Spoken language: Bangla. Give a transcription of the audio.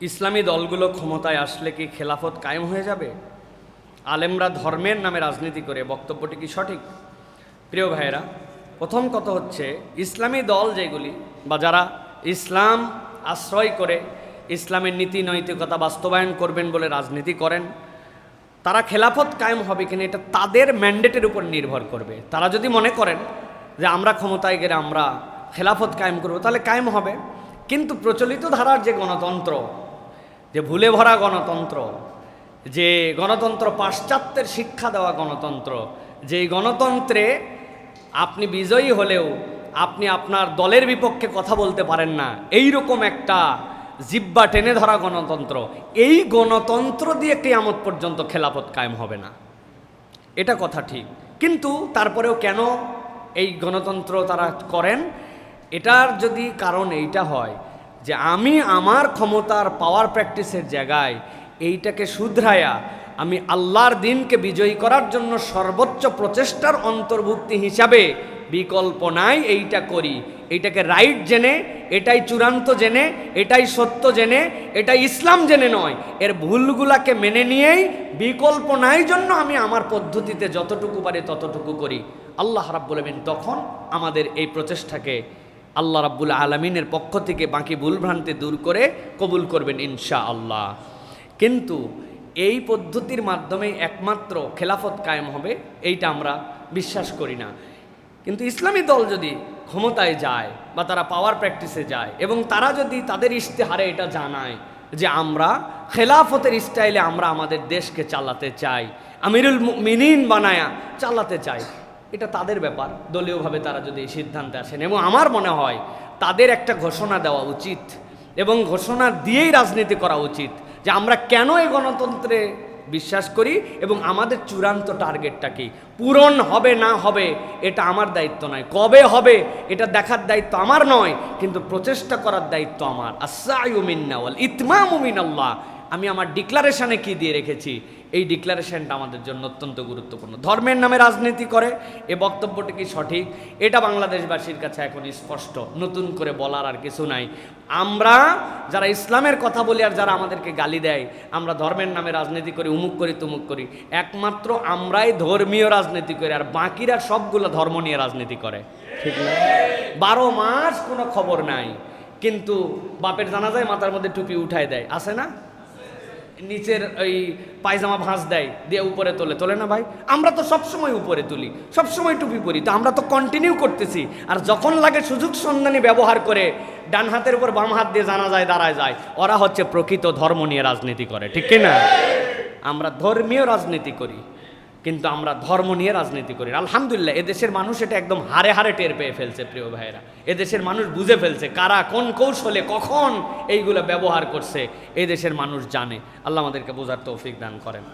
ইসলামী দলগুলো ক্ষমতায় আসলে কি খেলাফত কায়েম হয়ে যাবে? আলেমরা ধর্মের নামে রাজনীতি করে, বক্তব্যটি কি সঠিক? প্রিয় ভাইয়েরা, প্রথম কথা হচ্ছে, ইসলামী দল যেগুলি বা যারা ইসলাম আশ্রয় করে, ইসলামের নীতি নৈতিকতা বাস্তবায়ন করবেন বলে রাজনীতি করেন, তারা খেলাফত কায়েম হবে কিনা এটা তাদের ম্যান্ডেটের উপর নির্ভর করবে। তারা যদি মনে করেন যে আমরা ক্ষমতায় গেলে আমরা খেলাফত কায়েম করব, তাহলে কায়েম হবে। কিন্তু প্রচলিত ধারার যে গণতন্ত্র যে ভুলে ভরা গণতন্ত্র, যে গণতন্ত্র পাশ্চাত্যের শিক্ষা দেওয়া গণতন্ত্র যেই গণতন্ত্রে আপনি বিজয়ী হলেও আপনি আপনার দলের বিপক্ষে কথা বলতে পারেন না। এই রকম একটা জিব্বা টেনে ধরা গণতন্ত্র। এই গণতন্ত্র দিয়ে কেয়ামত পর্যন্ত খেলাফত কায়েম হবে না। এটা কথা ঠিক। কিন্তু তারপরেও কেন এই গণতন্ত্র তারা করেন? এটার যদি কারণ এইটা হয় যে আমি আমার ক্ষমতার পাওয়ার প্র্যাকটিসের জায়গায় এইটাকে শুধরায়া আমি আল্লাহর দিনকে বিজয়ী করার জন্য সর্বোচ্চ প্রচেষ্টার অন্তর্ভুক্তি হিসাবে বিকল্প নাই এইটা করি। এইটাকে রাইট জেনে, এটাই চূড়ান্ত জেনে, এটাই সত্য জেনে, এটাই ইসলাম জেনে নয়। এর ভুলগুলাকে মেনে নিয়েই বিকল্প নাই জন্য আমি আমার পদ্ধতিতে যতটুকু পারি ততটুকু করি। আল্লাহ রাব্বুল আলমিন তখন আমাদের এই প্রচেষ্টাকে আল্লাহ রাব্বুল আলমিনের পক্ষ থেকে বাকি ভুলভ্রান্তি দূর করে কবুল করবেন ইনশা আল্লাহ কিন্তু এই পদ্ধতির মাধ্যমে একমাত্র খেলাফত কায়েম হবে, এইটা আমরা বিশ্বাস করি না। কিন্তু ইসলামী দল যদি ক্ষমতায় যায় বা তারা পাওয়ার প্র্যাকটিসে যায় এবং তারা যদি তাদের ইশতেহারে এটা জানায় যে আমরা খেলাফতের স্টাইলে আমরা আমাদের দেশকে চালাতে চাই, আমিরুল মিনিন বানায়া চালাতে চাই এটা তাদের ব্যাপার। দলীয়ভাবে তারা যদি এই সিদ্ধান্তে আসেন। এবং আমার মনে হয় তাদের একটা ঘোষণা দেওয়া উচিত এবং ঘোষণা দিয়েই রাজনীতি করা উচিত যে আমরা কেন এই গণতন্ত্রে বিশ্বাস করি এবং আমাদের চূড়ান্ত টার্গেটটা কি? পূরণ হবে না হবে এটা আমার দায়িত্ব নয়। কবে হবে এটা দেখার দায়িত্ব আমার নয়, কিন্তু প্রচেষ্টা করার দায়িত্ব আমার। আসাইমিনাওয়াল ইতমামুমিন আল্লাহ আমি আমার ডিক্লারেশনে কি দিয়ে রেখেছি? এই ডিক্লারেশনটা আমাদের জন্য অত্যন্ত গুরুত্বপূর্ণ। ধর্মের নামে রাজনীতি করে এ বক্তব্যটি কি সঠিক? এটা বাংলাদেশবাসীর কাছে এখন স্পষ্ট নতুন করে বলার আর কিছু নাই। আমরা যারা ইসলামের কথা বলি আর যারা আমাদেরকে গালি দেয় আমরা ধর্মের নামে রাজনীতি করি উমুক করি তুমুক করি। একমাত্র আমরাই ধর্মীয় রাজনীতি করি আর বাকিরা সবগুলো ধর্ম নিয়ে রাজনীতি করে। ঠিক না? বারো মাস কোনো খবর নাই কিন্তু বাপের জানা যায় মাথার মধ্যে টুপি উঠায় দেয়। আছে না? নিচের ওই পায়জামা ভাঁজ দেয়, দিয়ে উপরে তোলে। তোলে না ভাই? আমরা তো সবসময় উপরে তুলি, সবসময় টুপি পরি। তো আমরা তো কন্টিনিউ করতেছি। আর যখন লাগে সুযোগ সন্ধানী ব্যবহার করে ডান হাতের উপর বাম হাত দিয়ে জানা যায়, দাঁড়ায় যায়। ওরা হচ্ছে প্রকৃত ধর্ম নিয়ে রাজনীতি করে, ঠিক কিনা? আমরা ধর্মীয় রাজনীতি করি। কিন্তু আমরা ধর্ম নিয়ে রাজনীতি করি। আলহামদুলিল্লাহ, এদেশের মানুষ এটা একদম হারে হারে টের পেয়ে ফেলছে প্রিয় ভাইয়েরা। এদেশের মানুষ বুঝে ফেলছে কারা কোন কৌশলে কখন এইগুলো ব্যবহার করছে, এদেশের দেশের মানুষ জানে। আল্লাহ আমাদেরকে বোঝার তৌফিক দান করেন।